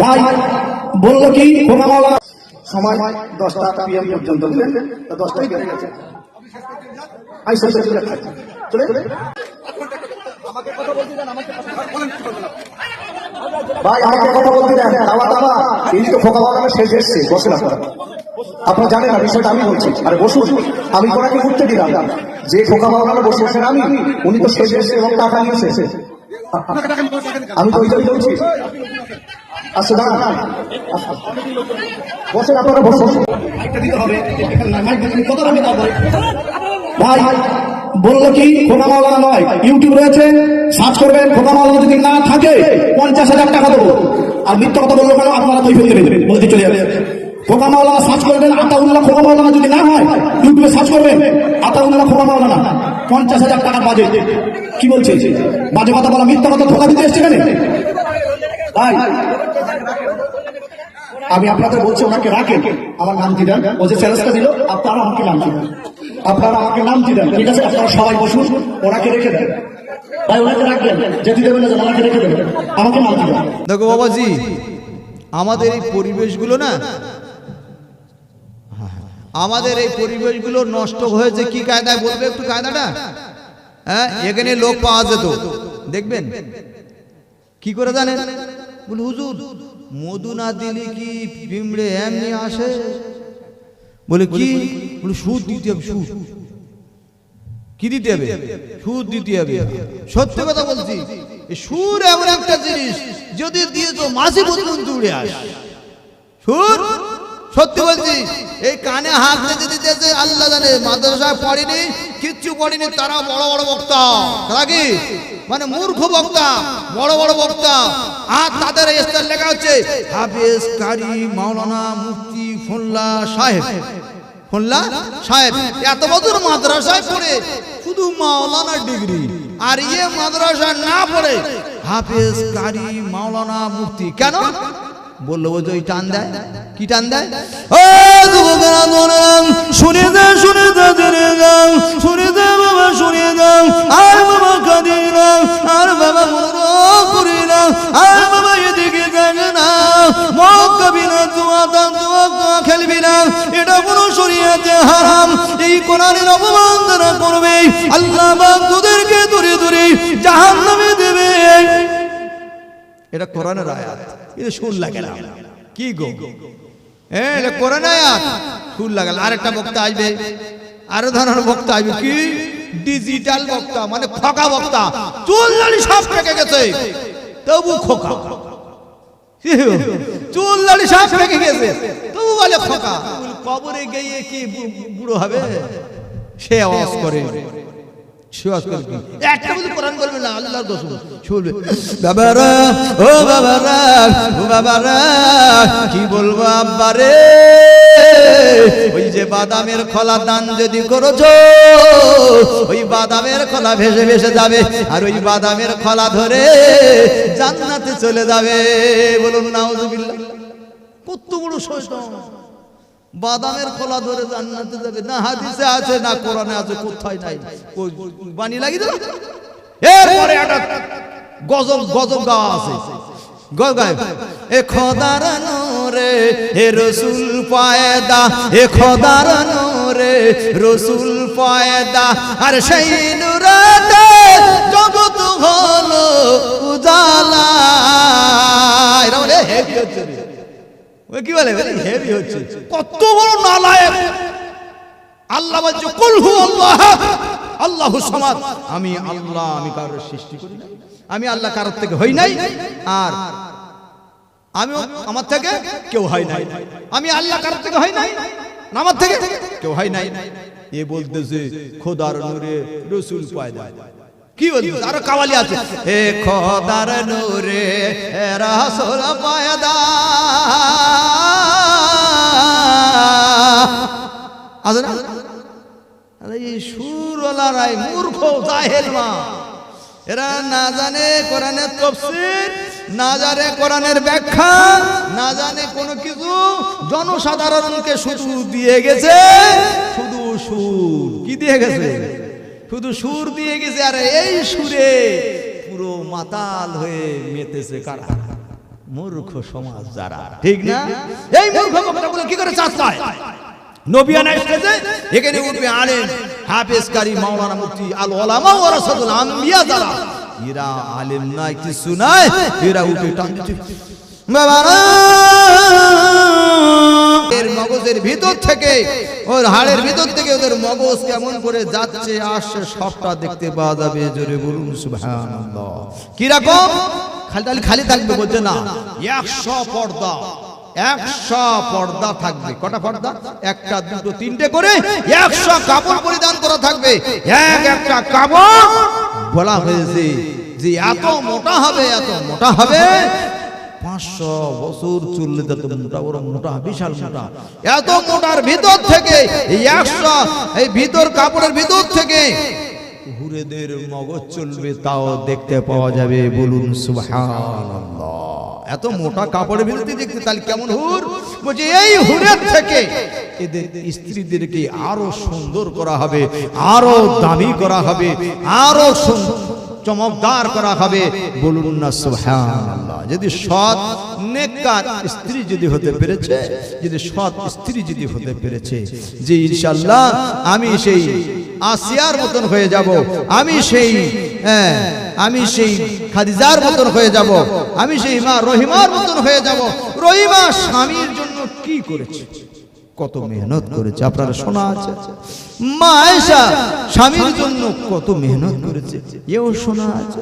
ভাই, বলল কি সময় দশটা পিএম পর্যন্ত দশটাই বেড়ে গেছে। আমাকে কথা বলতে শেষ বসে জানেন না, বিষয়টা আমি বলছি। আরে বসুন, আমি কোনাকে ঘুরতে দিলাম। যে খোকা বাগানে বসে আছেন আমি, উনি তো শেষ এসছে এবং টাকা নিয়েছে আমি তো ওইটাই বলছি। আচ্ছা দাঁড়ান বসেন, আপনারা ভাই, বলল কি খোকা মাওলানা নয়, ইউটিউব রয়েছে, সার্চ করবেন খোকা মাওলানা যদি না থাকে, পঞ্চাশ হাজার টাকা দেবো। আর মিথ্যা কথা বলল কেন? আপনারা তো ফেলতে দেবেন বলতে চলে যাবে। খোকা মাওলানা সার্চ করবেন, আতাউল্লাহ খোকা মাওলানা যদি না হয়, ইউটিউবে সার্চ করবেন, আতাউল্লাহ খোকা মাওলানা, পঞ্চাশ হাজার টাকা বাজে কি বলছে? বাজে কথা বলা, মিথ্যা কথা ধোকা দিতে এসছে কেন ভাই, আমি আপনাদের বলছি, ওনাকে রাখেন। আমার নাম দিলেন ও যে চ্যালেঞ্জটা দিল, আপনারা আমাকে নাম দিলেন আপনারা আমাকে নাম দিলেন ঠিক আছে? আপনারা সবাই বসুন, ওনাকে রেখে দেন। ভাই, ওনাকে রাখবেন। যেতে দেবেন না, ওনাকে রেখে দেবেন। আমাকে নাম দিলেন দেখো বাবাজি, আমাদের এই পরিবেশগুলো না আমাদের এই পরিবেশগুলো নষ্ট হয়েছে, কি কায়দায়? বলবে একটু কায়দাটা? হ্যাঁ এখানে লোক পাওয়া যেত। দেখবেন? কি করে জানেন? হুজুর, মধু না দিলে কি পিমড়ে এমনি আসে? বলে, কি? সুদ দিতে হবে, সুদ। কি দিতে হবে? সুদ দিতে হবে। সত্যি কথা বলছি সুর এমন একটা জিনিস, যদি দিয়ে তো মাসি পর্যন্ত উড়ে আস। সুর সত্যি বলছি, এই কানে হাত দিতে দিতেছে আল্লাহ জানে মাদ্রাসায় পড়েনি, কিচ্ছু পড়েনি, তারা বড় বড় বক্তা। তারা কি? মানে মূর্খ বক্তা, বড় বড় বক্তা। আর তাদের স্টার লেখা হচ্ছে, হাফেজ কারি মাওলানা মুফতি ফোল্লা সাহেব। ফোল্লা সাহেব, এত বছর মাদ্রাসায় পড়ে, শুধু মাওলানা ডিগ্রি, আর ইয়ে মাদ্রাসা না পড়ে, হাফেজ কারি মাওলানা মুফতি। কেন? বলল যে ওই টান দেয়। কি টান দেয়? ও শুনে দে শুনে দে জেনে দাও শুনে দে বাবা শুনে দাও আর বাবা কাঁদি আর বাবা মনো করি না আর বাবা এদিকে দেখে না দোয়া দাও দোয়া খেলবি না এটা কোনো শরীয়তে হারাম এই কোরআনের অপমান তারা করবে আল্লাহ বাপ তোদেরকে দূরে দূরে জাহান নামে দেবে। এটা কোরআনের আয়াত। এটা সুর লাগে না কি গো? হ্যাঁ এটা কোরআন আয়াত। সুর লাগাল আরেকটা বক্তা আসবে। আরও ধরনের বক্তা আসবে। কি? ডিজিটাল বক্তা মানে খোকা বক্তা। চুল দাড়ি সব পেকে গেছে। তবু খোকা। চুল দাড়ি সব পেকে গেছে। তবু বলে খোকা। কবরে গিয়ে কি বুড়ো হবে? সে আওয়াজ করে। কি? একটা বলে কোরআন বলবে না আল্লাহর দোষ শুনবে। বাবারা ও বাবারা ও বাবারা কি বলব আব্বারে? ওই যে বাদামের খোলা দান যদি করেছ ওই বাদামের খোলা ভেসে ভেসে যাবে আর ওই বাদামের খোলা ধরে জান্নাতে চলে যাবে। বলুন নাউজুবিল্লাহ। কত বড় শয়তান। বাদামের খোলা ধরে জান্নাতে যাবে। না হাদিসে আছে, না কোরআনে আছে, কোথায় নাই? বানি লাগি দিল এরপরে একটা গজব গজব গাওয়া আছে। এ খোদার হলো উজালা? ওই কি বলে? হেভি হচ্ছে। কত বড় নালায়েক। আল্লাহ বলছে কুল হু আল্লাহ আল্লাহু সামাদ। আমি আল্লাহ আমি কারোর সৃষ্টি করি না আমি আল্লাহ কারোর থেকে হই নাই। আর আমি আমার থেকে কেউ হয় নাই। আমি আল্লাহ কারোর থেকে হয় নাই। আমার থেকে কেউ হয় নাই। এ বলতেছে খোদার নূরে রসুল পয়দা কি বলতো আরও কাওয়ালি আছে। হে খোদার নূরে রাসূল পয়দা আছে না? আরে এই সুরওয়ালারাই মূর্খ, জাহেল মা। এরা না জানে কোরআনের তফসির, না জানে কোরআনের ব্যাখ্যা, না জানে কোনো কিছু। জনসাধারণকে শুধু দিয়ে গেছে, শুধু সুর। কি দিয়ে গেছে? শুধু সুর দিয়ে গেছে, আর এই সুরে পুরো মাতাল হয়ে মেতেছে কারা? মূর্খ সমাজ যারা। ঠিক না? এই মূর্খ বক্তাগুলো কি করে এখানে উঠবে আলেম কিছু নাই এরা উঠে টান দিচ্ছে বাবারা! এর মগজের ভিতর থেকে, ওর হাড়ের ভিতর থেকে ওদের মগজ কেমন করে যাচ্ছে, আসছে, সবটা দেখতে পাওয়া যাবে। জোরে বলুন, সুবহানাল্লাহ। কি খালি তাহলে খালি থাকবে, বলছে না। একশো পর্দা একশো পর্দা থাকবে। কটা পর্দা? একটা, দুটো, তিনটে করে একশো কাপড় পরিধান করা থাকবে। এক একটা কাপড় বলা হয়েছে যে এত মোটা হবে, এত মোটা হবে। পাঁচশো বছর চললে তত মোটা বড় মোটা বিশাল মোটা। এত মোটার ভিতর থেকে এই একশো এই ভিতর কাপড়ের ভিতর থেকে হুরেদের মগজ চলবে তাও দেখতে পাওয়া যাবে বলুন সুবহানাল্লাহ। এত মোটা কাপড়ের ভিতরে দেখতে তাহলে কেমন হুর? বলছে এই হুরের থেকে এদের স্ত্রীদেরকে আরও সুন্দর করা হবে আরও দামি করা হবে আরও সুন্দর। চমকদার করা হবে, বলুন না সুবহানাল্লাহ। যদি সৎ নেককার স্ত্রী যদি হতে পেরেছে, যদি সৎ স্ত্রী যদি হতে পেরেছে, যে ইনশাআল্লাহ আমি সেই আসিয়ার মতন হয়ে যাব, আমি সেই হ্যাঁ আমি সেই খাদিজার মতন হয়ে যাব, আমি সেই মা রহিমার মতন হয়ে যাব, রহিমা স্বামীর জন্য কি করেছে? কত মেহনত করেছে? আপনারা শোনা আছে। মা আয়েশা স্বামীর জন্য কত মেহনত করেছে? এও শোনা আছে।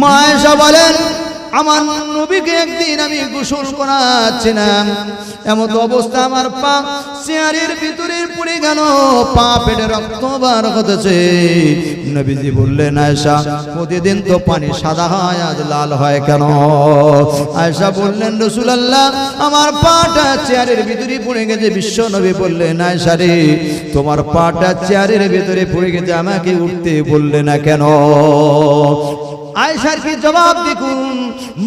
মা আয়েশা বলেন আমার নবীকে একদিন আমি গোসল করাচ্ছিলাম। এমন অবস্থা আমার পা চেয়ারের ভিতরে পড়ে গেল, পা পেটে রক্ত বার হতেছে। নবীজি বললেন, আয়েশা, প্রতিদিন তো পানি সাদা হয়, আজ লাল হয় কেন? আয়েশা বললেন, রসুলাল্লাহ, আমার পাটা চেয়ারের ভিতরে পড়ে গেছে। বিশ্ব নবী বললেন, আয়েশা রে, তোমার পাটা চেয়ারের ভিতরে পড়ে গেছে, আমাকে উঠতে বললে না কেন? আয়েশার কি জবাব দেখুন?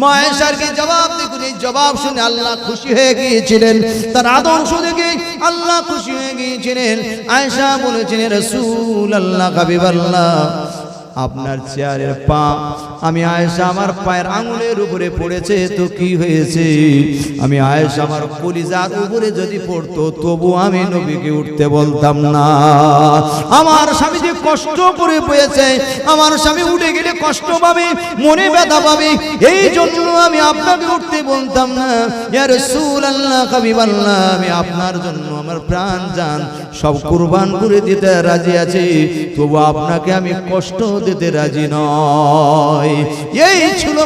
মা আয়েশার কি জবাব দেখুন? এই জবাব শুনে আল্লাহ খুশি হয়ে গিয়েছিলেন। তার আদর্শ দেখে আল্লাহ খুশি হয়ে গিয়েছিলেন। আয়েশা বলেছিলেন রসুল আল্লাহ কাবিব আল্লাহ আপনার চেয়ারের পা আমি আয়েশা আমার পায়ের আঙুলের উপরে পড়েছে, তো কি হয়েছে? আমি আয়েশা আমার কলিজার উপরে যদি পড়তো, তবু আমি নবীকে উঠতে বলতাম না। আমার স্বামী যে কষ্ট করে পেয়েছে, আমার স্বামী উঠে গেলে কষ্ট পাবে, মনে ব্যথা পাবে, এই জন্য আমি আপনাকে উঠতে বলতাম না। ইয়া রাসূলুল্লাহ, হাবিবাল্লাহ, আমি আপনার জন্য আমার প্রাণ যান সব কুরবান করে দিতে রাজি আছি। তবু আপনাকে আমি কষ্ট দিতে রাজি নয়। এই ছিল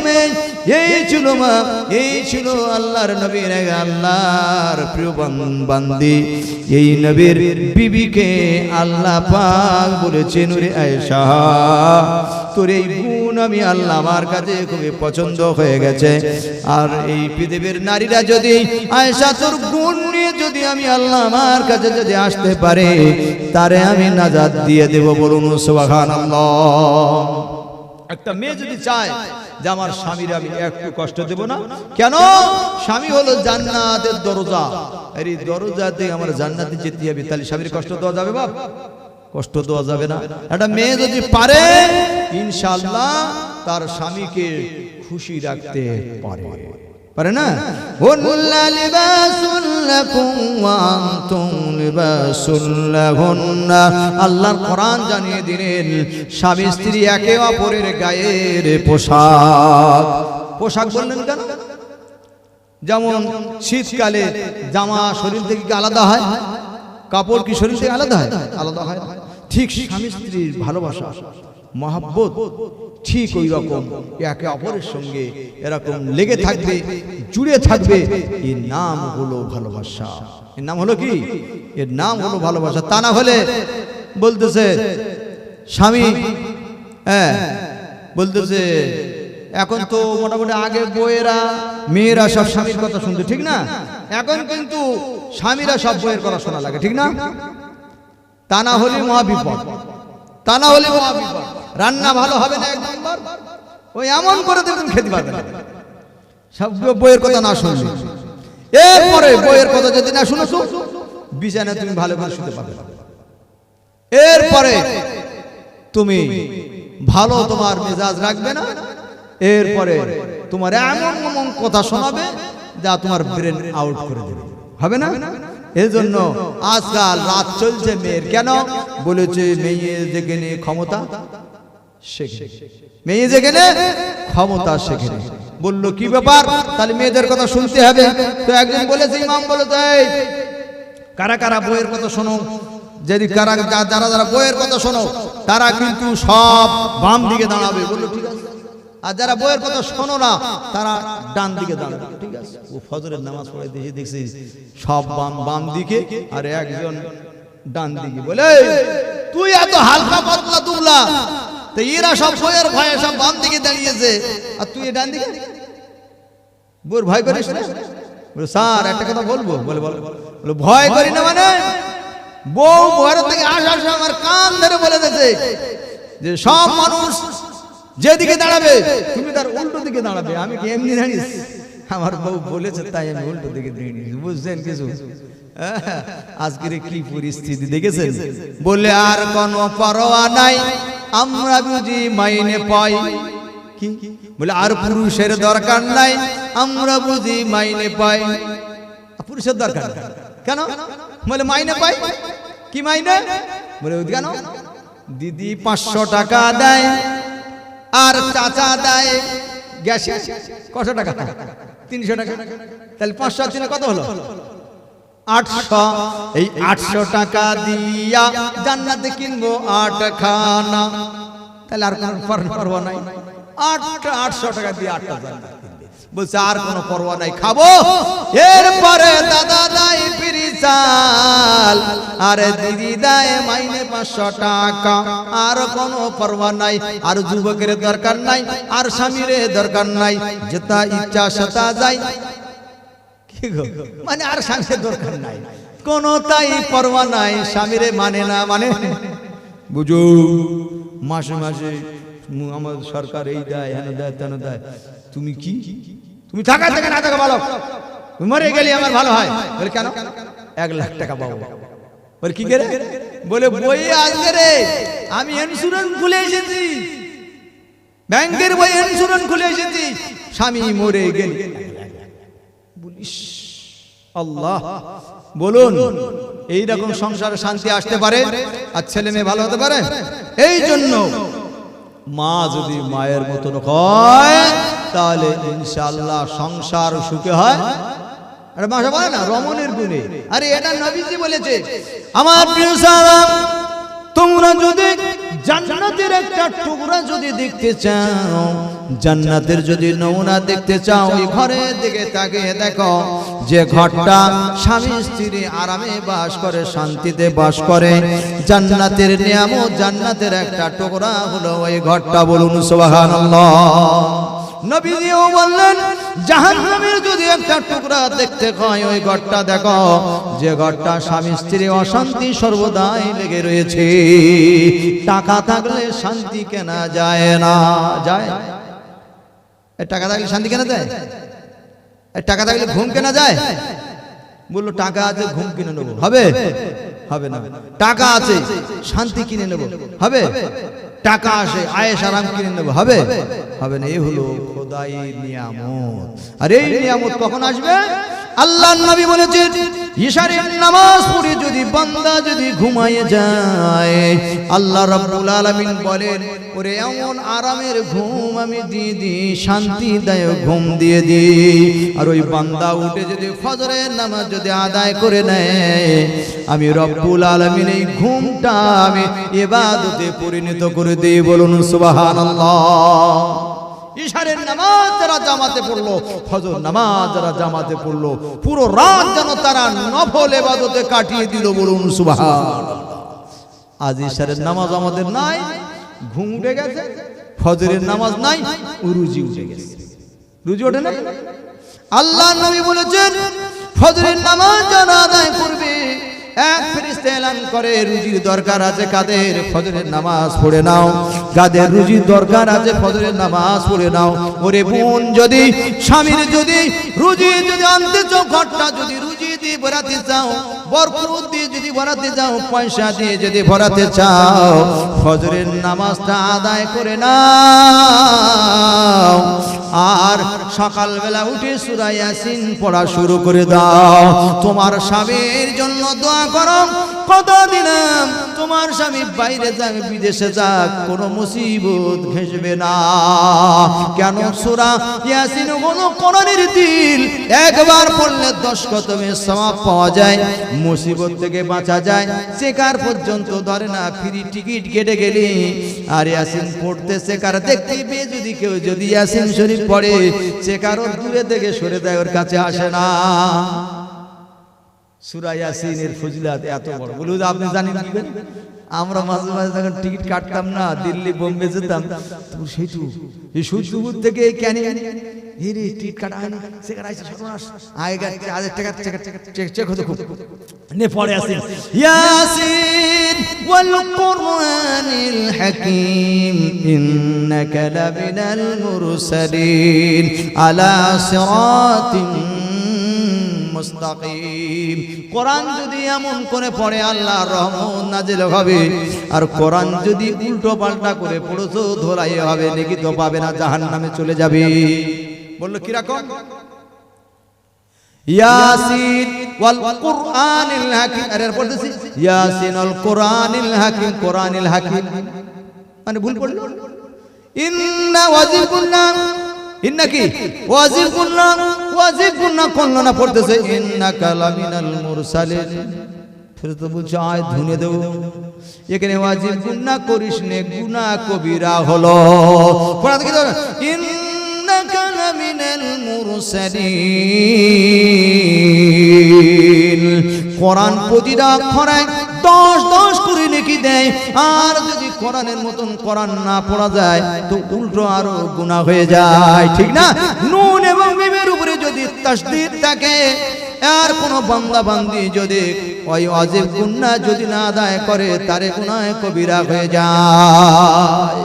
এই ছিল মা, এই ছিল আল্লাহর নবীর আল্লাহর প্রিয় বান্দি। এই নবীর বিবিকে আল্লাহ পাক বলেছেন রে আয়েশা, তোর এই গুণ আমি আল্লাহ আমার কাছে খুবই পছন্দ হয়ে গেছে। আর এই পৃথিবীর নারীরা যদি আয়েশা তোর গুণ নিয়ে যদি আমি আল্লাহ আমার কাছে যদি আসতে পারে, তারে আমি নাজাদ দিয়ে দেব বলুন, সুবহানাল্লাহ। একটা মেয়ে যদি চায় যে আমার স্বামীর আমি একটু কষ্ট দেব না, কেন? স্বামী হলো জান্নাতের দরজা। এই দরজাতে আমার জান্নাতে যেতে হবে, তাহলে স্বামীর কষ্ট দেওয়া যাবে বাপ। কষ্ট দেওয়া যাবে না। একটা মেয়ে যদি পারে ইনশাআল্লাহ তার স্বামীকে খুশি রাখতে পারে। পারে না? হুল্লা লিবাসুল লাকুম ওয়া আনতুম লিবাসুল লাহুন্না। আল্লাহর কোরআন জানিয়ে দিলেন স্বামী স্ত্রী একে অপরের গায়ের পোশাক। পোশাক বললেন কেন? যেমন শীতকালে জামা শরীর থেকে কি আলাদা হয়? কাপড় কি শরীর থেকে আলাদা হয়? আলাদা হয়। ঠিক স্বামী স্ত্রীর ভালোবাসা মহাব্বত ঠিক ওই রকম একে অপরের সঙ্গে এরকম লেগে থাকবে জুড়ে থাকবে। এর নাম হলো ভালোবাসা। এর নাম হলো কি? এর নাম হলো ভালোবাসা। তা না হলে বলতেছে স্বামী হ্যাঁ বলতেছে এখন তো মোটামুটি আগে বইয়েরা, মেয়েরা সব স্বামীর কথা শুনতো, ঠিক না? এখন কিন্তু স্বামীরা সব বইয়ের কথা শোনা লাগে, ঠিক না? তা না হলে মহাবিপদ, তা না হলে রান্না ভালো হবে না এক নম্বর? ওই এমন করে দেখুন খেতে পারবে সব বইয়ের কথা না শুনলে। এরপরে বইয়ের কথা যদি না শুনো বিছানায় তুমি ভালো করে শুতে পারবে এরপরে তুমি ভালো তোমার মেজাজ রাখবে না এরপরে তোমার এমন এমন কথা শোনাবে যা তোমার ব্রেন আউট করে দেবে। হবে না? এই জন্য আজকাল রাত চলছে মেয়ের। কেন? বলেছে মেয়ে যেখানে ক্ষমতা শেখে মেয়ে যেখানে ক্ষমতা শেখে বলল কি ব্যাপার? তাহলে মেয়েদের কথা শুনতে হবে। তো একজন বলেছে ইমাম বলেছে "এই, কারা কারা বইয়ের কথা শোনো? যদি কারা যারা যারা বইয়ের কথা শোনো তারা কিন্তু সব বাম দিকে দাঁড়াবে। বলল ঠিক আছে। আর যারা বইয়ের কথা শোনো না তারা ডান দিকে দাঁড়াবে। ঠিক আছে? ও ফজরের নামাজ দেখছি সব বাম বাম দিকে আর একজন ডান দিকে বলে তুই এত হালকা পাতলা দুবলা তো এরা সব বইয়ের ভয়ে সব বাম দিকে দাঁড়িয়েছে আর তুই ডান দিকে? বোর ভয় করিস না? বলে স্যার একটা কথা বলব? বলে বল। বলে ভয় করি না মানে? বউ ঘর থেকে আসার সময় আমার কান ধরে বলে দিয়েছে যে সব মানুষ যেদিকে দাঁড়াবে তুমি তার উল্টো দিকে দাঁড়াবে। আমি কি এমনি জানিস? আমার বউ বলেছে তাই আমি উল্টো দিকে দাঁড়িয়েছি বুঝছেন কিছু? আজকের কি পরিস্থিতি দেখেছেন? বলে আর কোনো পরোয়া নাই আমরা বুঝি মাইনে পাই। কি? বলে আর পুরুষের দরকার নাই আমরা বুঝি মাইনে পাই। পুরুষের দরকার। কেন? বলে মাইনে পাই? কি মাইনে? বলে কেন দিদি পাঁচশো টাকা দেয় আর চাচা দেয় গ্যাসে। কশো টাকা? তিনশো টাকা। তাহলে পাঁচশো তিনে কত হলো? আটশো। এই আটশো টাকা দিয়া জান্নাতে কিনবো আট খানা তাহলে আর কোনো পর- পরোয়া নাই। আট আটশো টাকা দিয়ে আটটা জান্নাত বলছে, আর কোনো পরোয়া নাই, খাব? এরপরে দাদা পিরি চাল আর দিদি দেয় মাইনে পাঁচশো টাকা। আর কোনো পরোয়া নাই, আর যুবকের দরকার নাই, আর স্বামীর দরকার নাই, যেটা ইচ্ছা সেটা গো? মানে আর স্বামীর দরকার নাই। কোন তাই পরোয়া নাই, স্বামীরে মানে না মানে। বুঝো, মাসে মাসে আমার সরকার এই দেয়, হেন দেয়, তেন দেয়। তুমি কি? তুমি থাকা থেকে না থাকা ভালো। মরে গেলে আমার ভালো হয়। কেন? এক লাখ টাকা পাবো। বলে, কি করে? বলে বই আজকে রে, আমি ইন্স্যুরেন্স খুলে এসেছি। ব্যাংকের বই ইন্স্যুরেন্স খুলে এসেছি। স্বামী মরে গেলে। আল্লাহ। বলুন, এই রকম সংসারে শান্তি আসতে পারে আর ছেলে মেয়ে ভালো হতে পারে? এই জন্য মা যদি মায়ের মতন হয়, তাহলে ইনশাল্লাহ সংসার সুখে হয়। আরে মাসা বলে না, রমণের গুণে। আরে এটা নবীজি বলেছে। আমার প্রিয় সালাম তোমরা যদি জান্নাতের একটা টুকরা যদি দেখতে চাও, জান্নাতের যদি নমুনা দেখতে চাও, ওই ঘরের দিকে তাকিয়ে দেখো, যে ঘরটা স্বামী স্ত্রী আরামে বাস করে, শান্তিতে বাস করে। জান্নাতের নিয়ামত, জান্নাতের একটা টুকরা হলো ওই ঘরটা বলুন, সুবহানাল্লাহ। নবীজিও বললেন, জাহান্নামের যদি একটা টুকরা দেখতে হয়, ওই ঘরটা দেখো, যে ঘরটা স্বামী স্ত্রী অশান্তি সর্বদাই লেগে রয়েছে। টাকা থাকলে শান্তি কেনা যায় না, যায় টাকা থাকলে শান্তি কেনা যায়? টাকা থাকলে ঘুম কেনা যায়? বলল, টাকা আছে, ঘুম কিনে নেব। হবে? হবে না। টাকা আছে, শান্তি কিনে নেব। হবে? টাকা আসে আয়েস আরাম কিনে নেব। হবে? হবে না এই হলো খোদাই নিয়ামত। আর এই নিয়ামত কখন আসবে? আল্লাহ নবী ইশারের নামাজ পড়ে যদি বান্দা যদি ঘুমায় যায়, আল্লাহ রাব্বুল আলামিন বলেন, ওরে এমন আরামের ঘুম আমি দিয়ে শান্তিদায়ক ঘুম দিয়ে আর ওই বান্দা উঠে যদি ফজরের নামাজ যদি আদায় করে নেয়, আমি রব্বুল আলামিন এই ঘুমটা আমি ইবাদতে পরিণত করে দিই বলুন, সুবহানাল্লাহ। ইশারের নামাজ যারা জামাতে পড়ল নামাজ যারা জামাতে পড়ল, পুরো রাত যেন তারা নফল এবাদতে কাটিয়ে দিল বলুন সুবহান আজ ইশারের নামাজ আমাদের নাই, ঘুম উঠে গেছে, ফজরের নামাজ নাই, রুজি উঠে গেছে। রুজি ওঠে না? আল্লাহ নবী বলেছেন, ফজরের নামাজ যারা আদায় করবে এক ফেরিস্তা এলান করে, রুজির দরকার আছে কাদের? ফজরের নামাজ পড়ে নাও। কাদের রুজির দরকার আছে ফজরের নামাজ পড়ে নাও। ওরে বোন, যদি, স্বামীর যদি, রুজি যদি আনতে চাও, ঘরটা যদি রুজি যদি ভরাতে চাও বরকত দিয়ে যদি ভরাতে চাও, পয়সা দিয়ে যদি ভরাতে চাও, ফজরের নামাজটা আদায় করে আর সকালবেলা উঠে সুরা ইয়াসিন পড়া শুরু করে দাও। তোমার স্বামীর জন্য দোয়া করো। কত দিলাম? তোমার স্বামী বাইরে যাক, বিদেশে যাক, কোনো মুসিবত ঘেসবে না। কেন সূরা ইয়াসিন হলো কোরআনের দিল? একবার পড়লে দশ কতমে সওয়াব পাওয়া যায়, মুসিবত থেকে বাঁচা যায় সেকার পর্যন্ত ধরে না, ফ্রি টিকিট কেটে গেলি। আর ইয়াসিন পড়তে সেকার দেখতে পেয়ে, যদি কেউ যদি ইয়াসিন শরীফ পড়ে ওর দূরে থেকে সরে দেয় ওর কাছে আসে না। সুরা ইয়াসিনের ফজিলাত এত বড়। বলুন আপনি জানেন করে? আমরা মাঝে মাঝে যখন টিকিট কাটতাম না, দিল্লি, বোম্বে যেতাম তো এই সূর্যপুর থেকে কেন হিরে টিকিট কাটা হয়নি। সেখানে সর্বনাশ। আগেকার টাকা চেক চেক হতো খুব। নে, পড়ে আসেন। ইয়াসিন, ওয়াল কুরআনিল হাকীম, ইন্নাকা মুরসালিন, আলা সিরাতিন মুস্তাকিম। কোরআন যদি এমন করে পড়ে, আল্লাহর রহমত নাজিল হবে। আর কোরআন যদি উল্টো পাল্টা করে পড়ছো ধরাই হবে, নাকি তো পাবে না, জাহান্নামে চলে যাবে। বলল, কীরকম? ইয়াসিন ওয়াল কুরআনিল হাকিম। আরে পড়তেছি ইয়াসিন আল কুরআনিল হাকিম কুরআনিল হাকিম। মানে ভুল পড়ল ইন্না ওয়াজিবুল্লাহ ইন্না কি? ওয়াজিবুল্লাহ ওয়াজিবুল্লাহ করল না পড়তেছে। ইন্না কালামিনাল মুরসালিন। তো বলছে, আয় ধুনে দেব। এখানে ওয়াজিব গুনাহ করিস নে, গুনাহ কবিরা হলো। পড়া দেখি ইন্নাকা লামিনাল মুরসালিন। কোরআন প্রতিটা অক্ষরে দশ দশ করে নেকি দেয়। আর যদি কোরআনের মতন কোরআন না পড়া যায়, তো উল্টো আরও গুণা হয়ে যায়। ঠিক না? নুন এবং মিমের উপরে যদি তাসদিদ থাকে, আর কোন বান্দা বান্দি যদি ওই অজেব গুন্না যদি না আদায় করে, তারে গুনায় কবিরা হয়ে যায়।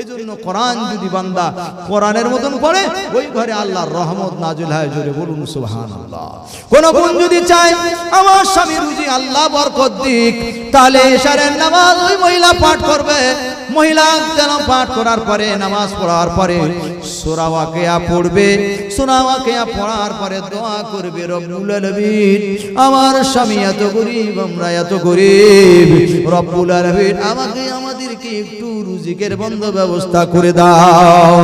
এজন্য কোরআন যদি বান্দা কোরআনের মতন পড়ে, ওই ঘরে আল্লাহর রহমত নাজিল হয়, জোরে বলুন সুবহানাল্লাহ। কোন বোন যদি চায়, আমার স্বামী রুজি আল্লাহ বরকত দিক, তাহলে এশারের নামাজ ওই মহিলা পাঠ করবে। মহিলা যেন পাঠ করার পরে, নামাজ পড়ার পরে সূরা ওয়াকিয়া পড়বে। সোরাওয়াকেয়া পড়ার পরে দোয়া করবে, রব্বুল আলমিন, আমার স্বামী এত গরিব, আমরা এত গরিব। রব্বুল আলমিন, আমাকে আমাদেরকে একটু রুজিকের বন্ধ ব্যবস্থা করে দাও।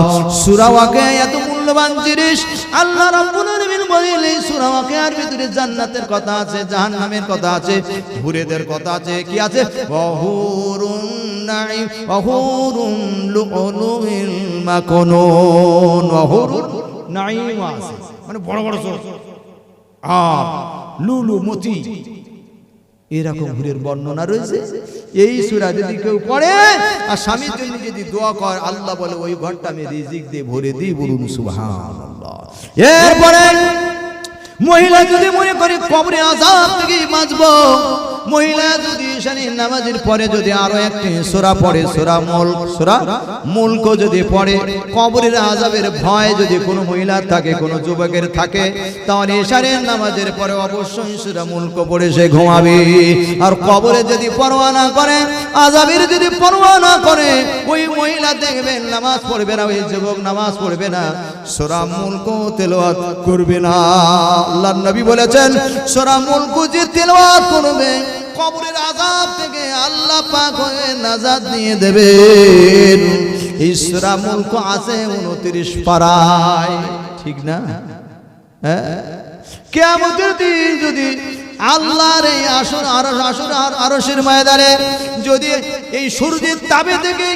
সুরাওয়াকে এত মূল্যবান জিনিস। আল্লাহ রাব্বুল আলামিন বলেন সূরা ওয়াকিয়ার ভিতরে জান্নাতের কথা আছে, জাহান্নামের কথা আছে হুরেদের কথা আছে, কি আছে? ওহুরুন নাঈম ওহুরুন লুউলুল মাকুনুন ওহুরুন নাঈম আছে। মানে বড় বড় চোখ আর লুলু মতি এরকম হুরের বর্ণনা রয়েছে। এই সুরা যদি কেউ পড়ে আর স্বামীর জন্য যদি দোয়া কর আল্লাহ বলে ওই ঘরটা আমি রিজিক দিয়ে ভরে দিই বলুন সুহান এরপরে মহিলা যদি মনে করে কবরে আজাদ থেকে বাঁচবো মহিলা যদি শানি নামাজের পরে যদি আরও একটি সোরা পড়ে, সোরা মুল, সোরা মুলক যদি পড়ে, কবরের আজাবের ভয় যদি কোনো মহিলার থাকে, কোনো যুবকের থাকে, তাহলে এশারের নামাজের পরে অবশ্যই সোরা মুলক পড়ে সে ঘুমাবে। আর কবরে যদি পরোয়া না করে আজাবের যদি পরোয়া না করে, ওই মহিলা দেখবেন নামাজ পড়বে না, ওই যুবক নামাজ পড়বে না, সোরা মুলক তেলাওয়াত করবে না। আল্লাহ নবী বলেছেন, সোরা মুলক যে তেলাওয়াত করবে কবরের আজাব থেকে আল্লাহ পাক হয়ে নাজাত নিয়ে দেবেন। এই সূরা মুলক আছে 29 পারায়। ঠিক না? হ্যাঁ? কিয়ামতের দিন যদি আল্লাহর এই আসর আর আসর আর আরশের ময়দানে যদি এই সূর্যের তাবে থেকে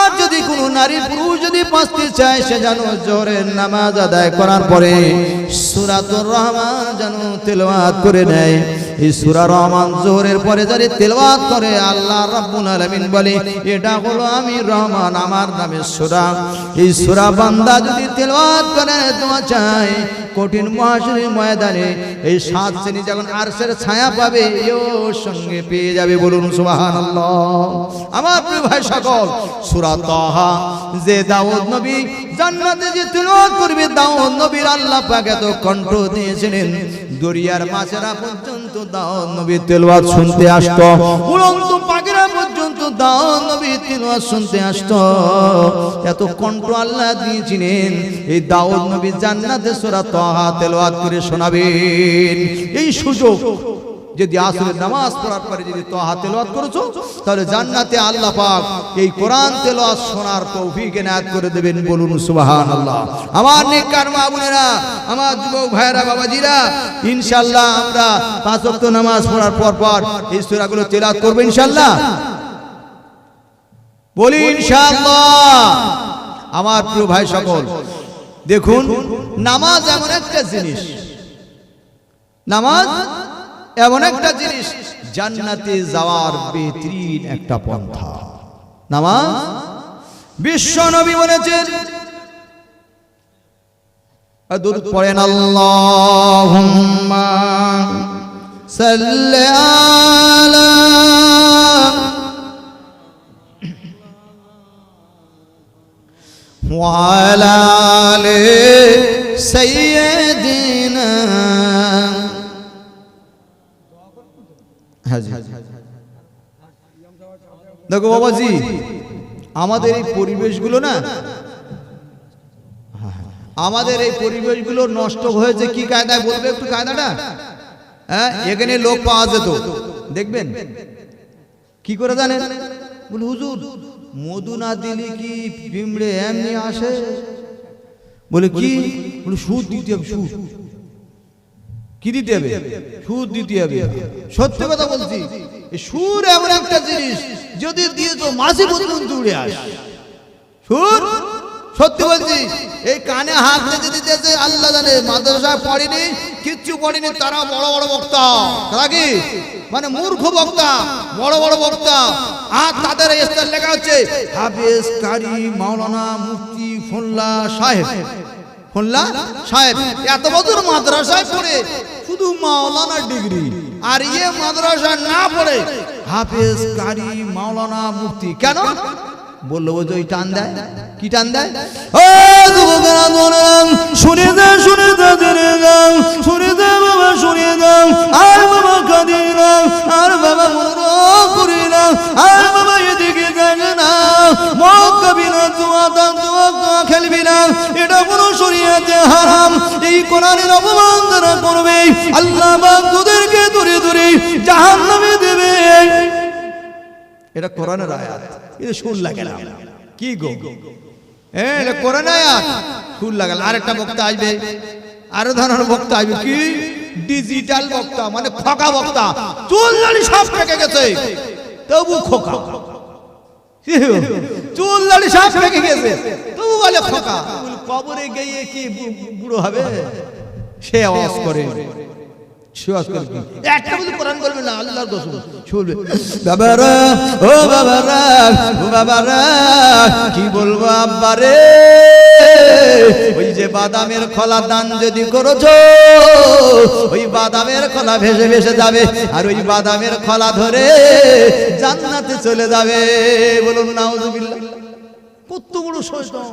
আর যদি কোনো নারী পুরুষ যদি বাঁচতে চায়, সে যেন জোরের নামাজ আদায় করার পরে সুরাতুর রহমান যেন তেলাওয়াত করে নেয়। এই সূরা রহমান জোহরের পরে যারা তেলাওয়াত করে, আল্লাহ রাব্বুল আলামিন বলে, এটা হলো আমি রহমান, আমার নামে সূরা। এই সূরা বান্দা যদি তেলাওয়াত করে তোমার চাই কঠিন মহাশরীর ময়দানে এই সাত শ্রেণি যখন আরশের ছায়া পাবে ওর সঙ্গে পেয়ে যাবে বলুন, সুবহানাল্লাহ। আমার প্রিয় ভাই সকল, সূরা তাহা যে দাউদ নবী জান্নাতে যে তিলওয়াত করবে, দাউদ নবীর আল্লাহ পাক এত কণ্ঠ দিয়েছিলেন। দরিয়ার মাছেরা পর্যন্ত নবীর তেলাওয়াত শুনতে আসতো। উড়ন্ত পাখিরা পর্যন্ত দাও নবী তেলাওয়াত শুনতে আসতো। এত কণ্ঠ আল্লাহ দিয়েছিলেন, এই দাউদ নবী জান্নাতে সোরা তাহা তেলাওয়াত করে শোনাবেন। এই সুযোগ যদি আসরের নামাজ পড়ার পরে যদি তোহা তেলাওয়াত করেছ, তাহলে জান্নাতে আল্লাহ পাক এই কোরআন তেলাওয়াত শোনার তৌফিক এনায়েত করে দেবেন বলুন সুবহানাল্লাহ। আমার নেককার মা বোনেরা, আমার যুবক ভাইয়েরা, বাবাজিরা, ইনশাআল্লাহ আমরা পাঁচ ওয়াক্ত নামাজ পড়ার পর পর এই সূরাগুলো তেলাওয়াত করব ইনশাআল্লাহ। বলি ইনশাআল্লাহ। আমার প্রিয় ভাই সকল, দেখুন, নামাজ এমন একটা জিনিস। নামাজ এমন একটা জিনিস জান্নাতে যাওয়ার বেহতরিন একটা পন্থা নামাজ বিশ্ব নবী বলেছেন আর দরুদ পড়েন আল্লাহুম্মা সাল্লি আলা وعلى آل سيدنا হ্যাঁ। দেখো বাবাজি, আমাদের এই পরিবেশগুলো না আমাদের এই পরিবেশগুলো নষ্ট হয়েছে কি কায়দায় বলবে একটু কায়দাটা? হ্যাঁ এখানে লোক পাওয়া যেত, দেখবেন? কি করে জানেন? বলে, হুজুর মধু না দিলে কি পিমড়ে এমনি আসে? বলে, কি? সুদ দিতে সুদ। কি দিতে হবে? সুদ দিতে হবে। সত্যি কথা বলছি সুর এমন একটা জিনিস, যদি দিয়ে তো মাসি পর্যন্ত উড়ে আস। সুর সত্যি বলছি, এই কানে হাত দিতে দিতেছে আল্লাহ জানে, মাদ্রাসায় পড়েনি, কিচ্ছু পড়েনি, তারা বড় বড় বক্তা। তারা কি? মানে মূর্খ বক্তা, বড় বড় বক্তা। আর তাদের ইস্তার লেখা হচ্ছে, হাফেজ কারি মাওলানা মুফতি ফোল্লা সাহেব। ফোল্লা সাহেব, এত বছর মাদ্রাসায় পড়ে, শুধু মাওলানা ডিগ্রি, আর ইয়ে মাদ্রাসা না পড়ে, হাফেজ, কারি, মাওলানা, মুফতি, কেন? বলল, ওই ওই টান দেয়। কি টান দেয়? ও শুনে শুনে দাও জেনে শুনে দাও বাবা, শুনে দাও, আর বাবা কাঁদিয়ে দাও আর বাবা মনো করে দাও আর বাবা এদিকে দেখে না মক্কা খেলবি না। এটা শরীয়তে হারাম। এই কোরআনের অপমান তারা করবে, আল্লাহ দূরে জাহান্নামে দেবে। এটা কোরআনের আয়াত। এটা লাগে না কি গো? হ্যাঁ এটা আরেকটা বক্তা বক্তা ডিজিটাল বক্তা মানে খোকা বক্তা। চুল সব পেকে গেছে। তবু খোকা। চুল দাড়ি সব ভেঙে গেছে। তবু বলে খোকা কবরে গিয়ে কি বুড়ো হবে? সে আওয়াজ করে। শিওয়াজ করে কি একটা বলি কোরআন বলবে না আল্লাহর দোষ শুনবে বাবারা ও বাবারা ও বাবারা কি বলব আব্বারে? ওই যে বাদামের খোলা দান যদি করেছ ওই বাদামের খোলা ভেসে ভেসে যাবে আর ওই বাদামের খোলা ধরে জান্নাতে চলে যাবে। বলুন নাউজুবিল্লাহ। কত বড় শয়তান।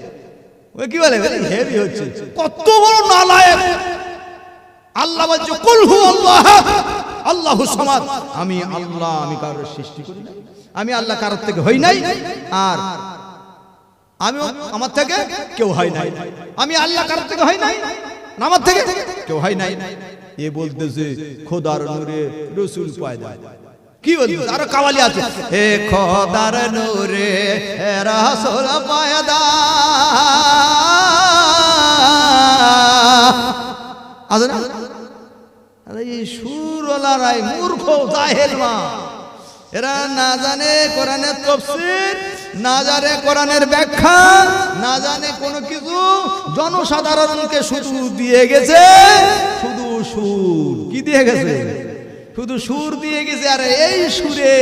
ওই কি বলে? হেভি হচ্ছে। কত বড় নালায়েক। আল্লাহ বলছে কুল হু আল্লাহ আল্লাহু সামাদ। আমি আল্লাহ আমি কারোর সৃষ্টি করি নাই। আমি আল্লাহ কারোর থেকে হই নাই। আর আমি আমার থেকে কেউ হয় নাই। আমি আল্লাহ কারোর থেকে হই নাই। আমার থেকে কেউ হয় নাই। এ বলতেছে খোদার নূরে রসুল পয়দা। কি বলছিস আরও কাওয়ালি আছে। হে খোদার নূরে রাসূল পয়দা। মা। এরা না জানে কোরআনের তফসির, না জানে কোরআনের ব্যাখ্যা, না জানে কোনো কিছু। জনসাধারণকে শুধু দিয়ে গেছে, শুধু সুর। কি দিয়ে গেছে? শুধু সুর দিয়ে গেছে, আর এই সুরে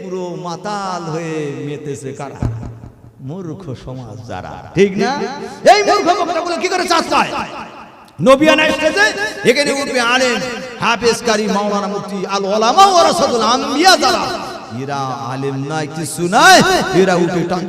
পুরো মাতাল হয়ে মেতেছে কারা? মূর্খ সমাজ যারা। ঠিক না? এই মূর্খ বক্তাগুলো কি করে চাষ পায় নবিয়ানা এসেছে, এখানে উঠবে আলেম হাফেজ কারি মাওলানা মুফতি আল ওলামা ও রাসাদুল আম্বিয়া যারা এরা আলেম নাই, কিছু নাই, এরা উঠে টান